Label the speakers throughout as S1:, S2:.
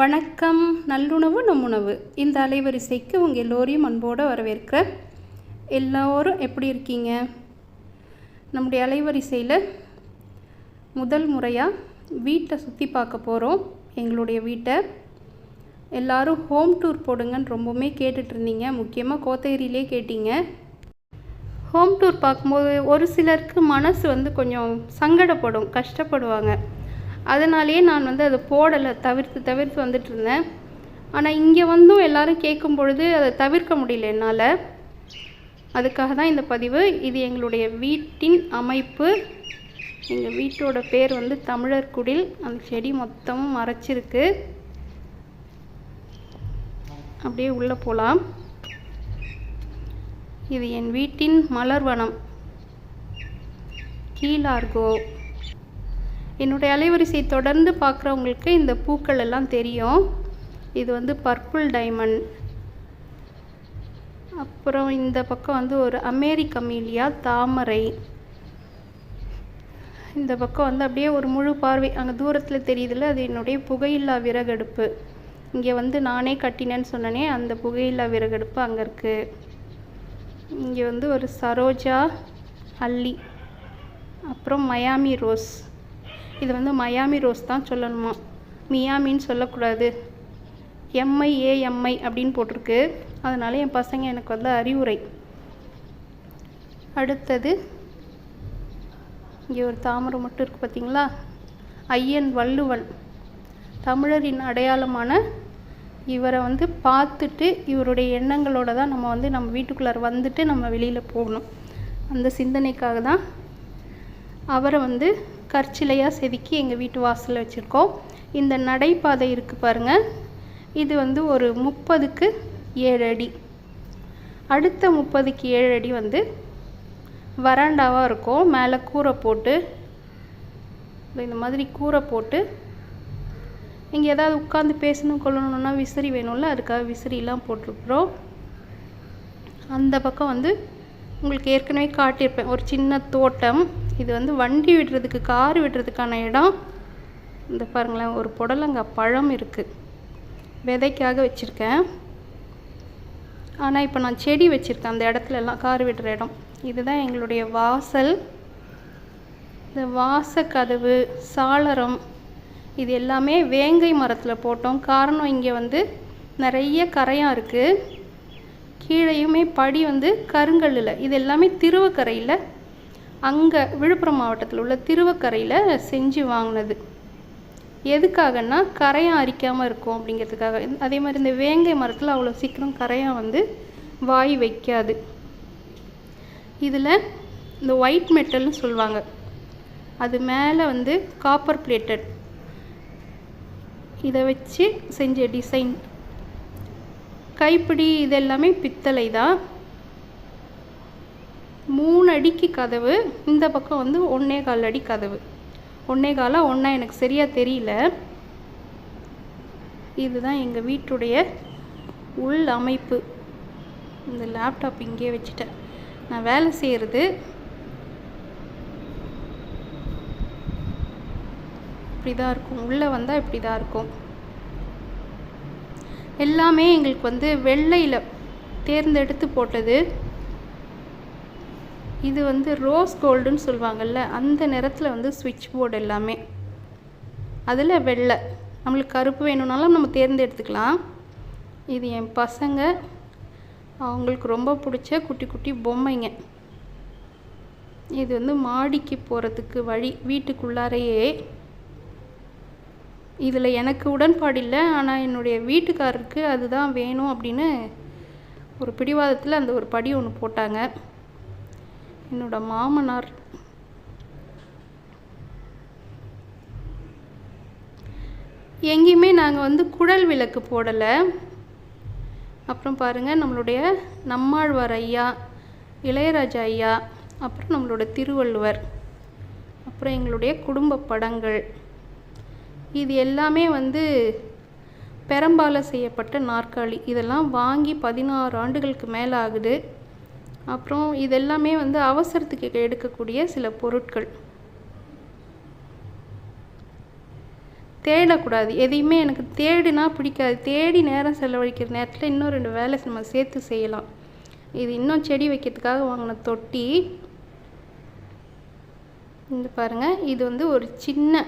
S1: வணக்கம். நல்லுணவு நம்முணவு. இந்த அலைவரிசைக்கு உங்கள் எல்லோரையும் அன்போடு வரவேற்கிற எல்லோரும் எப்படி இருக்கீங்க? நம்முடைய அலைவரிசையில் முதல் முறையாக வீட்டை சுற்றி பார்க்க போகிறோம் எங்களுடைய வீட்டை. எல்லோரும் ஹோம் டூர் போடுங்கன்னு ரொம்பவுமே கேட்டுட்டு இருந்தீங்க. முக்கியமாக கோத்தகிரியிலே கேட்டீங்க. ஹோம் டூர் பார்க்கும்போது ஒரு சிலருக்கு மனசு வந்து கொஞ்சம் சங்கடப்படும் கஷ்டப்படுவாங்க. அதனாலேயே நான் வந்து அதை போடலை தவிர்த்து தவிர்த்து வந்துட்டு இருந்தேன் ஆனால் இங்கே வந்தும் எல்லாரும் கேட்கும் பொழுது அதை தவிர்க்க முடியல என்னால். அதுக்காக தான் இந்த பதிவு. இது எங்களுடைய வீட்டின் அமைப்பு. எங்கள் வீட்டோட பேர் வந்து தமிழர் குடில். அந்த செடி மொத்தமும் மறைச்சிருக்கு. அப்படியே உள்ளே போகலாம். இது என் வீட்டின் மலர்வனம். கீழார்கோ. என்னுடைய அலைவரிசை தொடர்ந்து பார்க்குறவங்களுக்கு இந்த பூக்கள் எல்லாம் தெரியும். இது வந்து பர்பிள் டைமண்ட். அப்புறம் இந்த பக்கம் வந்து ஒரு அமெரிக்கமீலியா தாமரை. இந்த பக்கம் வந்து அப்படியே ஒரு முழு பார்வை. அங்கே தூரத்தில் தெரியுதுல்ல அது என்னுடைய புகையில்லா விறகடுப்பு. இங்கே வந்து நானே கட்டினேன்னு சொன்னனே அந்த புகையில்லா விறகடுப்பு அங்கே இருக்குது இங்கே வந்து ஒரு சரோஜா அல்லி அப்புறம் மயாமி ரோஸ். இது வந்து மயாமி ரோஸ் தான் சொல்லணுமா? மியாமின்னு சொல்லக்கூடாது. எம்ஐ ஏஎம்ஐ அப்படின்னு போட்டிருக்கு. அதனால் என் பசங்க எனக்கு வந்து அறிவுரை. அடுத்தது இங்கே ஒரு தாமரை மட்டும் இருக்குது பார்த்தீங்களா ஐயன் வள்ளுவன். தமிழரின் அடையாளமான இவரை வந்து பார்த்துட்டு இவருடைய எண்ணங்களோடு தான் நம்ம வந்து நம்ம வீட்டுக்குள்ளார வந்துட்டு நம்ம வெளியில் போகணும். அந்த சிந்தனைக்காக தான் அவரை வந்து கற்சிலையாக செதுக்கி எங்கள் வீட்டு வாசலில் வச்சுருக்கோம். இந்த நடைபாதை இருக்குது பாருங்கள் இது வந்து ஒரு முப்பதுக்கு ஏழு அடி. அடுத்த முப்பதுக்கு ஏழு அடி வந்து வராண்டாவாக இருக்கும். மேலே கூரை போட்டு இந்த மாதிரி கூரை போட்டு இங்கே ஏதாவது உட்காந்து பேசணும் கொள்ளணும்னா விசிறி வேணும்ல அதுக்காக விசிறிலாம் போட்டிருக்குறோம். அந்த பக்கம் வந்து உங்களுக்கு ஏற்கனவே காட்டியிருப்பேன். ஒரு சின்ன தோட்டம். இது வந்து வண்டி விடுறதுக்கு கார் விடுறதுக்கான இடம். இந்த பாருங்களேன் ஒரு புடலங்காய் பழம் இருக்குது விதைக்காக வச்சுருக்கேன். ஆனால் இப்போ நான் செடி வச்சுருக்கேன். அந்த இடத்துலலாம் கார் விடுற இடம். இதுதான் எங்களுடைய வாசல். இந்த வாசக்கதவு சாளரம் இது எல்லாமே வேங்கை மரத்தில் போட்டோம். காரணம் இங்கே வந்து நிறைய கரையாக இருக்குது கீழேயுமே படி வந்து கருங்கல்லில். இது எல்லாமே திருவக்கரையில் அங்கே விழுப்புரம் மாவட்டத்தில் உள்ள திருவக்கரையில் செஞ்சு வாங்கினது. எதுக்காகன்னா கரையான் அரிக்காமல் இருக்கும் அப்படிங்கிறதுக்காக. அதே மாதிரி இந்த வேங்கை மரத்தில் அவ்வளோ சீக்கிரம் கரையான் வந்து வாய் வைக்காது. இதில் இந்த ஒயிட் மெட்டல்னு சொல்லுவாங்க. அது மேலே வந்து காப்பர் பிளேட்டட் இதை வச்சு செஞ்ச டிசைன் கைப்பிடி இது எல்லாமே பித்தளை தான் மூணு அடிக்கு கதவு இந்த பக்கம் வந்து ஒன்றே கால் அடி கதவு. ஒன்றே காலாக ஒன்றா எனக்கு சரியாக தெரியல. இதுதான் எங்கள் வீட்டுடைய உள் அமைப்பு. இந்த லேப்டாப் இங்கேயே வச்சுட்டேன். நான் வேலை செய்கிறது இப்படி தான் இருக்கும். உள்ளே வந்தால் இப்படி தான் இருக்கும். எல்லாமே எங்களுக்கு வந்து வெள்ளையில் தேர்ந்தெடுத்து போட்டது. இது வந்து ரோஸ் கோல்டுன்னு சொல்லுவாங்கள்ல அந்த நிறத்தில் வந்து சுவிட்ச் போர்டு எல்லாமே. அதில் வெள்ளை. நம்மளுக்கு கருப்பு வேணும்னாலும் நம்ம தேர்ந்தெடுத்துக்கலாம் இது என் பசங்க. அவங்களுக்கு ரொம்ப பிடிச்ச குட்டி குட்டி பொம்மைங்க. இது வந்து மாடிக்கு போகிறதுக்கு வழி வீட்டுக்குள்ளாரையே. இதில் எனக்கு உடன்பாடு இல்லை ஆனால் என்னுடைய வீட்டுக்காரருக்கு அதுதான் வேணும் அப்படின்னு ஒரு பிடிவாதத்தில் அந்த ஒரு படி ஒன்று போட்டாங்க. என்னோட மாமனார். எங்கேயுமே நாங்கள் வந்து குழல் விளக்கு போடலை. அப்புறம் பாருங்கள் நம்மளுடைய நம்மாழ்வார் ஐயா இளையராஜா ஐயா அப்புறம் நம்மளோட திருவள்ளுவர் அப்புறம் எங்களுடைய குடும்ப படங்கள். இது எல்லாமே வந்து பெரம்பால செய்யப்பட்ட நாற்காலி. இதெல்லாம் வாங்கி பதினாறு ஆண்டுகளுக்கு மேலே ஆகுது அப்புறம் இதெல்லாமே வந்து அவசரத்துக்கு எடுக்கக்கூடிய சில பொருட்கள். தேடக்கூடாது. எதையுமே எனக்கு தேடினா பிடிக்காது. தேடி நேரம் செலவழிக்கிற நேரத்தில் இன்னும் ரெண்டு வேலை நம்ம சேர்த்து செய்யலாம். இது இன்னும் செடி வைக்கிறதுக்காக வாங்கின தொட்டி. இந்த பாருங்கள் இது வந்து ஒரு சின்ன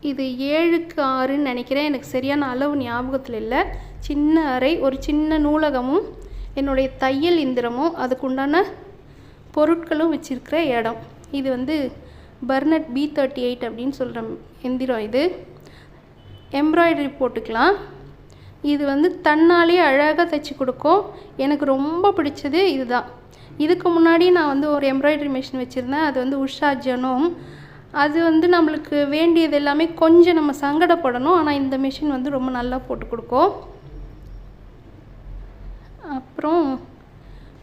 S1: இது ஏழுக்கு ஆறுன்னு நினைக்கிறேன். எனக்கு சரியான அளவு ஞாபகத்தில் இல்லை. சின்ன அறை ஒரு சின்ன நூலகமும் என்னுடைய தையல் இந்திரமும் அதுக்குண்டான பொருட்களும் வச்சிருக்கிற இடம். இது வந்து பர்னட் பி தேர்ட்டி எயிட் அப்படின்னு சொல்கிற எந்திரம் இது. எம்ப்ராய்டரி போட்டுக்கலாம். இது வந்து தன்னாலே அழகாக தைச்சி கொடுக்கும். எனக்கு ரொம்ப பிடிச்சது இதுதான். இதுக்கு முன்னாடி நான் வந்து ஒரு எம்ப்ராய்டரி மிஷின் வச்சுருந்தேன். அது வந்து உஷா ஜனோம். அது வந்து நம்மளுக்கு வேண்டியது எல்லாமே கொஞ்சம் நம்ம சங்கடப்படணும். ஆனால் இந்த மிஷின் வந்து ரொம்ப நல்லா போட்டு கொடுக்கும். அப்புறம்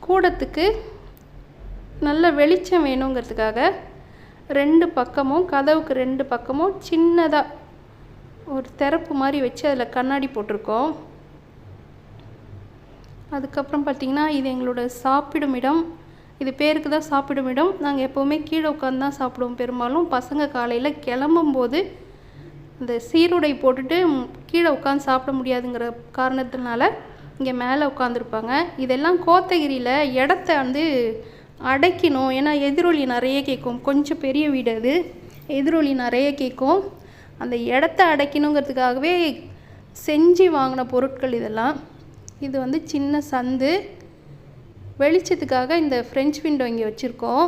S1: கூடத்துக்கு நல்ல வெளிச்சம் வேணுங்கிறதுக்காக ரெண்டு பக்கமும் கதவுக்கு ரெண்டு பக்கமும் சின்னதாக ஒரு திறப்பு மாதிரி வச்சு அதில் கண்ணாடி போட்டிருக்கோம். அதுக்கப்புறம் பார்த்திங்கன்னா இது எங்களோட சாப்பிடும் இடம். இது பேருக்கு தான் சாப்பிடும் இடம். நாங்கள் எப்போவுமே கீழே உட்காந்து தான் சாப்பிடுவோம். பெரும்பாலும் பசங்க காலையில் கிளம்பும்போது இந்த சீருடை போட்டுட்டு கீழே உட்காந்து சாப்பிட முடியாதுங்கிற காரணத்தினால இங்கே மேலே உட்காந்துருப்பாங்க இதெல்லாம் கோத்தகிரியில் இடத்த வந்து அடைக்கணும். ஏன்னா எதிரொலி நிறைய கேட்கும் கொஞ்சம் பெரிய வீடு அது. எதிரொலி நிறைய கேட்கும் அந்த இடத்த அடைக்கணுங்கிறதுக்காகவே செஞ்சு வாங்கின பொருட்கள் இதெல்லாம். இது வந்து சின்ன சந்து. வெளிச்சத்துக்காக இந்த ஃப்ரெஞ்ச் விண்டோ இங்கே வச்சுருக்கோம்.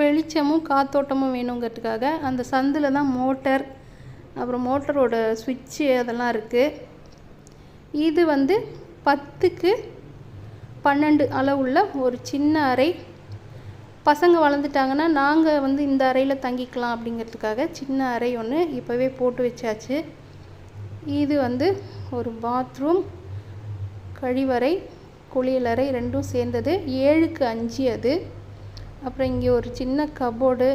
S1: வெளிச்சமும் காத்தோட்டமும் வேணுங்கிறதுக்காக அந்த சந்தில் தான் மோட்டர் அப்புறம் மோட்டரோட சுவிட்சு அதெல்லாம் இருக்குது இது வந்து பத்துக்கு பன்னெண்டு அளவுள்ள ஒரு சின்ன அறை. பசங்க வளர்ந்துட்டாங்கன்னா நாங்கள் வந்து இந்த அறையில் தங்கிக்கலாம் அப்படிங்கிறதுக்காக சின்ன அறை ஒன்று இப்போவே போட்டு வச்சாச்சு. இது வந்து ஒரு பாத்ரூம் கழிவறை குளியலறை ரெண்டும் சேர்ந்தது. ஏழுக்கு அஞ்சு அது. அப்புறம் இங்கே ஒரு சின்ன கபோர்டு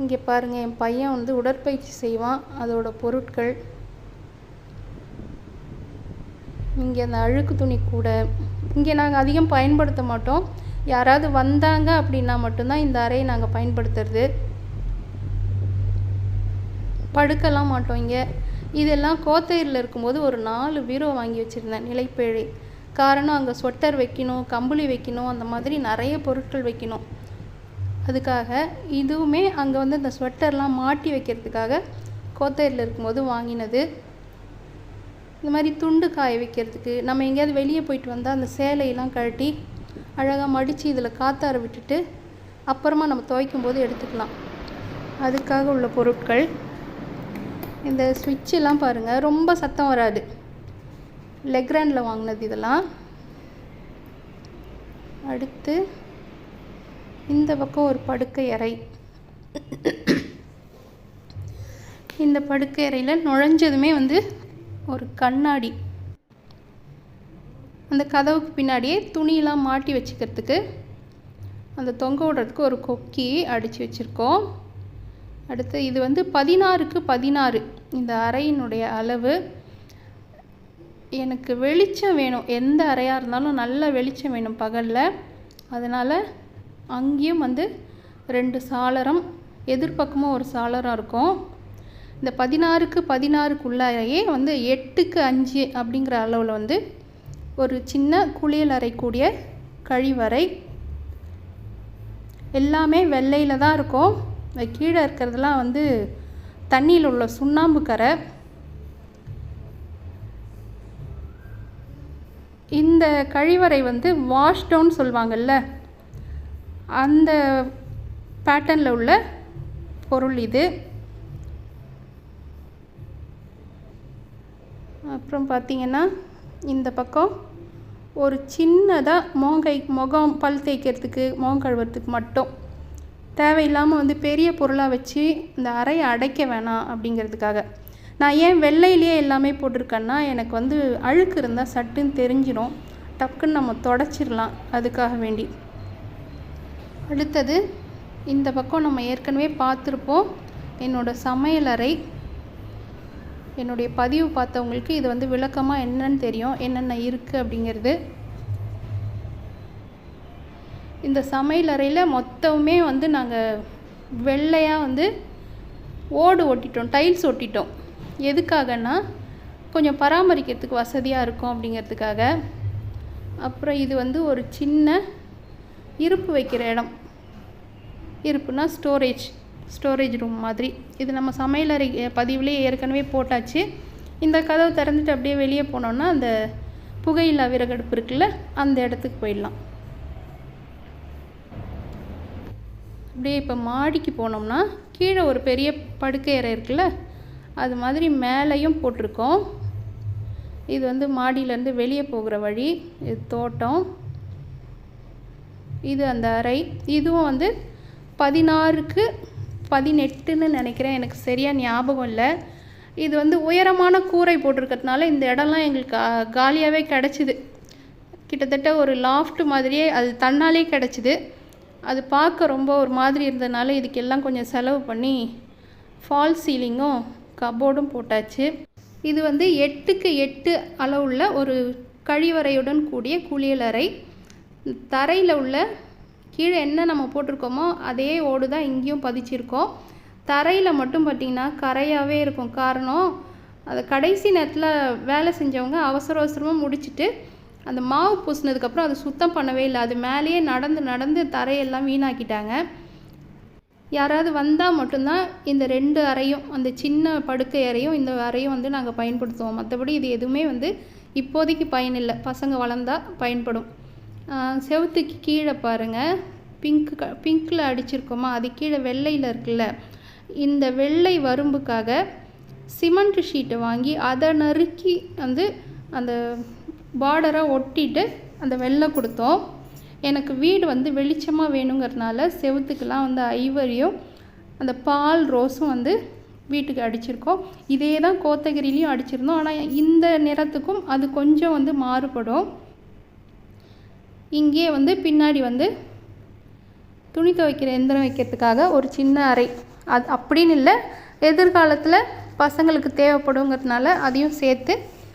S1: இங்கே பாருங்கள் என் பையன் வந்து உடற்பயிற்சி செய்வான். அதோட பொருட்கள். இங்கே அந்த அழுக்கு துணி கூட. இங்கே நாங்கள் அதிகம் பயன்படுத்த மாட்டோம். யாராவது வந்தாங்க அப்படின்னா மட்டும்தான் இந்த அறையை நாங்கள் பயன்படுத்துறது. படுக்கலாம் மாட்டோம் இங்கே. இதெல்லாம் கோத்தகிரியில் இருக்கும்போது ஒரு நாலு பீரோ வாங்கி வச்சுருந்தேன் நிலைப்பேழை. காரணம் அங்கே ஸ்வெட்டர் வைக்கணும் கம்பளி வைக்கணும் அந்த மாதிரி நிறைய பொருட்கள் வைக்கணும். அதுக்காக இதுவுமே அங்கே வந்து இந்த ஸ்வெட்டர்லாம் மாட்டி வைக்கிறதுக்காக கோத்தகிரியில் இருக்கும்போது வாங்கினது. இந்த மாதிரி துண்டு காய வைக்கிறதுக்கு நம்ம எங்கேயாவது வெளியே போயிட்டு வந்தால் அந்த சேலையெல்லாம் கழட்டி அழகாக மடித்து இதில் காத்தார விட்டுட்டு அப்புறமா நம்ம துவைக்கும் போது எடுத்துக்கலாம். அதுக்காக உள்ள பொருட்கள். இந்த switch எல்லாம் பாருங்கள் ரொம்ப சத்தம் வராது. லெக்ராண்டில் வாங்கினது இதெல்லாம். அடுத்து இந்த பக்கம் ஒரு படுக்கை அறை. இந்த படுக்கை அறையில் நுழைஞ்சதுமே வந்து ஒரு கண்ணாடி. அந்த கதவுக்கு பின்னாடியே துணியெலாம் மாட்டி வச்சுக்கிறதுக்கு அந்த தொங்க விடுறதுக்கு ஒரு கொக்கி அடித்து வச்சுருக்கோம். அடுத்து இது வந்து பதினாறுக்கு பதினாறு. இந்த அறையினுடைய அளவு எனக்கு வெளிச்சம் வேணும். எந்த அறையாக இருந்தாலும் நல்ல வெளிச்சம் வேணும் பகலில். அதனால் அங்கேயும் வந்து ரெண்டு சாளரம் எதிர்பக்கமும் ஒரு சாளரம் இருக்கும். இந்த பதினாறுக்கு பதினாறுக்குள்ளாரையே வந்து எட்டுக்கு அஞ்சு அப்படிங்கிற அளவில் வந்து ஒரு சின்ன குளியல் அறைக்கூடிய கழிவறை. எல்லாமே வெள்ளையில் தான் இருக்கும். இந்த கீழே இருக்கிறதுலாம் வந்து தண்ணியில் உள்ள சுண்ணாம்பு கரை. இந்த கழிவறை வந்து வாஷ் டவுன் சொல்லுவாங்கல்ல அந்த பேட்டர்னில் உள்ள பொருள் இது. அப்புறம் பார்த்தீங்கன்னா இந்த பக்கம் ஒரு சின்னதாக மோங்கை முகம் பல் தேய்க்கிறதுக்கு முகம் கழுவுறதுக்கு மட்டும். தேவையில்லாமல் வந்து பெரிய பொருளாக வச்சு இந்த அறையை அடைக்க வேணாம் அப்படிங்கிறதுக்காக. நான் ஏன் வெள்ளையிலேயே எல்லாமே போட்டிருக்கேன்னா எனக்கு வந்து அழுக்கு இருந்தால் சட்டுன்னு தெரிஞ்சிடும் டக்குன்னு நம்ம தொடச்சிடலாம் அதுக்காக வேண்டி. அடுத்தது இந்த பக்கம் நம்ம ஏற்கனவே பார்த்துருப்போம். என்னோடய சமையலறை என்னுடைய பதிவு பார்த்தவங்களுக்கு இது வந்து விளக்கமாக என்னன்னு தெரியும். என்னென்ன இருக்குது அப்படிங்கிறது. இந்த சமையலறையில் மொத்தமே மொத்தமுமே வந்து நாங்கள் வெள்ளையாக வந்து ஓடு ஒட்டிட்டோம் டைல்ஸ் ஒட்டிட்டோம் எதுக்காகன்னா கொஞ்சம் பராமரிக்கிறதுக்கு வசதியாக இருக்கும் அப்படிங்கிறதுக்காக. அப்புறம் இது வந்து ஒரு சின்ன இருப்பு வைக்கிற இடம். இருப்புனா ஸ்டோரேஜ் ஸ்டோரேஜ் ரூம் மாதிரி. இது நம்ம சமையலறை பதிவுலேயே ஏற்கனவே போட்டாச்சு. இந்த கதவு திறந்துட்டு அப்படியே வெளியே போனோம்னா அந்த புகையில்லா விறகடுப்பு இருக்குல்ல அந்த இடத்துக்கு போயிடலாம். அப்படியே இப்போ மாடிக்கு போனோம்னா கீழே ஒரு பெரிய படுக்கை அறை இருக்குல்ல அது மாதிரி மேலேயும் போட்டிருக்கோம். இது வந்து மாடியிலேருந்து வெளியே போகிற வழி இது தோட்டம். இது அந்த அறை இதுவும் வந்து பதினாறுக்கு பதினெட்டுன்னு நினைக்கிறேன். எனக்கு சரியாக ஞாபகம் இல்லை. இது வந்து உயரமான கூரை போட்டிருக்கிறதுனால இந்த இடம்லாம் எங்களுக்கு கா- காலியாகவே கிடச்சிது. கிட்டத்தட்ட ஒரு லாஃப்ட் மாதிரியே அது தன்னாலே கிடச்சிது. அது பார்க்க ரொம்ப ஒரு மாதிரி இருந்ததுனால இதுக்கெல்லாம் கொஞ்சம் செலவு பண்ணி ஃபால் சீலிங்கும் கபோர்டும் போட்டாச்சு. இது வந்து எட்டுக்கு எட்டு அளவுள்ள ஒரு கழிவறையுடன் கூடிய குளியலறை. தரையில் உள்ள கீழே என்ன நம்ம போட்டிருக்கோமோ அதே ஓடு தான் இங்கேயும் பதிச்சிருக்கோம். தரையில் மட்டும் பார்த்திங்கன்னா கரையாகவே இருக்கும். காரணம் அது கடைசி நேரத்தில் வேலை செஞ்சவங்க அவசர அவசரமாக முடிச்சுட்டு அந்த மாவு பூசினதுக்கப்புறம் அதை சுத்தம் பண்ணவே இல்லை. அது மேலேயே நடந்து நடந்து தரையெல்லாம் வீணாக்கிட்டாங்க. யாராவது வந்தால் மட்டும்தான் இந்த ரெண்டு அறையும் அந்த சின்ன படுக்கை அறையும் இந்த அறையும் வந்து நாங்கள் பயன்படுத்துவோம். மற்றபடி இது எதுவுமே வந்து இப்போதைக்கு பயனில்லை பசங்க வளர்ந்தா பயன்படும். செவுத்துக்கு கீழே பாருங்கள் பிங்க் க பிங்க்கில் அடிச்சிருக்கோமா? அது கீழே வெள்ளையில் இருக்குல்ல. இந்த வெள்ளை வரம்புக்காக சிமெண்ட் ஷீட்டை வாங்கி அதை நறுக்கி வந்து அந்த பார்டரை ஒட்டிட்டு அந்த வெள்ளை கொடுத்தோம். எனக்கு வீடு வந்து வெளிச்சமாக வேணுங்கிறதுனால செவத்துக்கெலாம் வந்து ஐவரியும் அந்த பால் ரோஸும் வந்து வீட்டுக்கு அடிச்சிருக்கோம். இதே தான் கோத்தகிரிலையும் அடிச்சிருந்தோம். ஆனால் இந்த நிறத்துக்கும் அது கொஞ்சம் வந்து மாறுபடும். இங்கே வந்து பின்னாடி வந்து துணி துவைக்கிற எந்திரம் வைக்கிறதுக்காக ஒரு சின்ன அறை. அது அப்படின்னு இல்லை எதிர்காலத்தில் பசங்களுக்கு தேவைப்படுங்கிறதுனால அதையும் சேர்த்து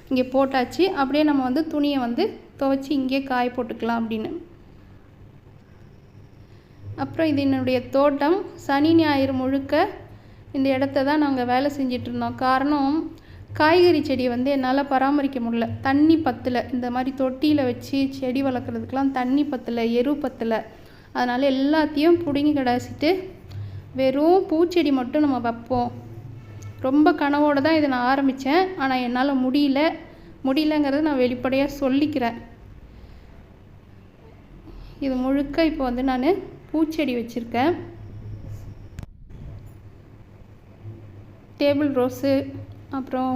S1: இங்கே போட்டாச்சு. அப்படியே நம்ம வந்து துணியை வந்து துவைச்சி இங்கே காய போட்டுக்கலாம் அப்படின்னு. அப்புறம் இது என்னுடைய தோட்டம். சனி ஞாயிறு முழுக்க இந்த இடத்த தான் நாங்கள் வேலை செஞ்சிட்ருந்தோம் காரணம் காய்கறி செடியை வந்து என்னால் பராமரிக்க முடியல. தண்ணி பத்தலை இந்த மாதிரி தொட்டியில் வச்சு செடி வளர்க்குறதுக்கெலாம் தண்ணி பத்தலை எரு பத்தலை அதனால் எல்லாத்தையும் பிடுங்கி கிடாசிட்டு வெறும் பூச்செடி மட்டும் நம்ம வைப்போம். ரொம்ப கனவோடு தான் இதை நான் ஆரம்பித்தேன் ஆனால் என்னால் முடியல. முடியலங்கிறத நான் வெளிப்படையாக சொல்லிக்கிறேன். இது முழுக்க இப்போ வந்து நான் பூச்செடி வச்சுருக்கேன். டேபிள் ரோஸு அப்புறம்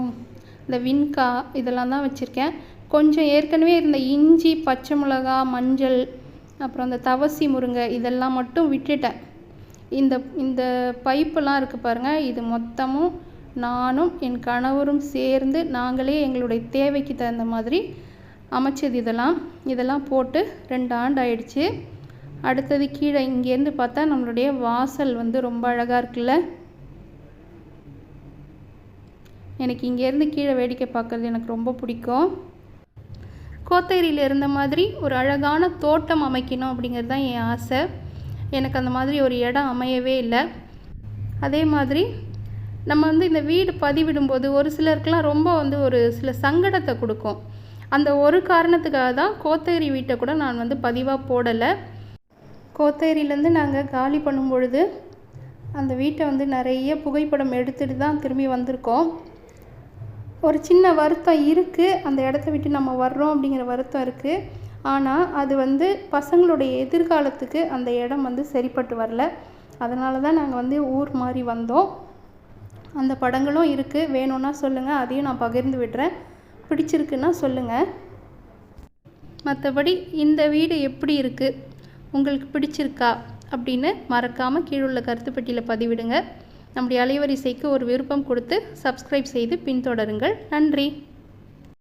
S1: இந்த வின்கா இதெல்லாம் தான் வச்சுருக்கேன். கொஞ்சம் ஏற்கனவே இருந்த இஞ்சி பச்சை மிளகா மஞ்சள் அப்புறம் அந்த தவசி முருங்கை இதெல்லாம் மட்டும் விட்டுட்டேன். இந்த இந்த பைப்பெல்லாம் இருக்குது பாருங்கள் இது மொத்தமும் நானும் என் கணவரும் சேர்ந்து நாங்களே எங்களுடைய தேவைக்கு தகுந்த மாதிரி அமைச்சது இதெல்லாம். இதெல்லாம் போட்டு ரெண்டு ஆண்டு ஆயிடுச்சு. அடுத்தது கீழே இங்கேருந்து பார்த்தா நம்மளுடைய வாசல் வந்து ரொம்ப அழகாக இருக்குல்ல. எனக்கு இங்கேருந்து கீழே வேடிக்கை பார்க்குறது எனக்கு ரொம்ப பிடிக்கும். கோத்தகிரியில் இருந்த மாதிரி ஒரு அழகான தோட்டம் அமைக்கணும் அப்படிங்கிறது தான் என் ஆசை. எனக்கு அந்த மாதிரி ஒரு இடம் அமையவே இல்லை. அதே மாதிரி நம்ம வந்து இந்த வீடு பதிவிடும்போது ஒரு சிலருக்குலாம் ரொம்ப வந்து ஒரு சில சங்கடத்தை கொடுக்கும். அந்த ஒரு காரணத்துக்காக தான் கோத்தகிரி வீட்டை கூட நான் வந்து பதிவாக போடலை. கோத்தகிரிலேருந்து நாங்கள் காலி பண்ணும் பொழுது அந்த வீட்டை வந்து நிறைய புகைப்படம் எடுத்துட்டு தான் திரும்பி வந்திருக்கோம். ஒரு சின்ன வருத்தம் இருக்குது அந்த இடத்த விட்டு நம்ம வர்றோம் அப்படிங்கிற வருத்தம் இருக்குது ஆனால் அது வந்து பசங்களுடைய எதிர்காலத்துக்கு அந்த இடம் வந்து சரிப்பட்டு வரல. அதனால தான் நாங்கள் வந்து ஊர் மாறி வந்தோம். அந்த படங்களும் இருக்குது வேணும்னா சொல்லுங்கள் அதையும் நான் பகிர்ந்து விடுறேன். பிடிச்சிருக்குன்னா சொல்லுங்கள் மற்றபடி இந்த வீடு எப்படி இருக்குது உங்களுக்கு பிடிச்சிருக்கா? அப்படின்னு மறக்காமல் கீழுள்ள கருத்துப்பட்டியில் பதிவிடுங்க. நம்முடைய அலைவரிசைக்கு ஒரு விருப்பம் கொடுத்து சப்ஸ்கிரைப் செய்து பின்தொடருங்கள். நன்றி.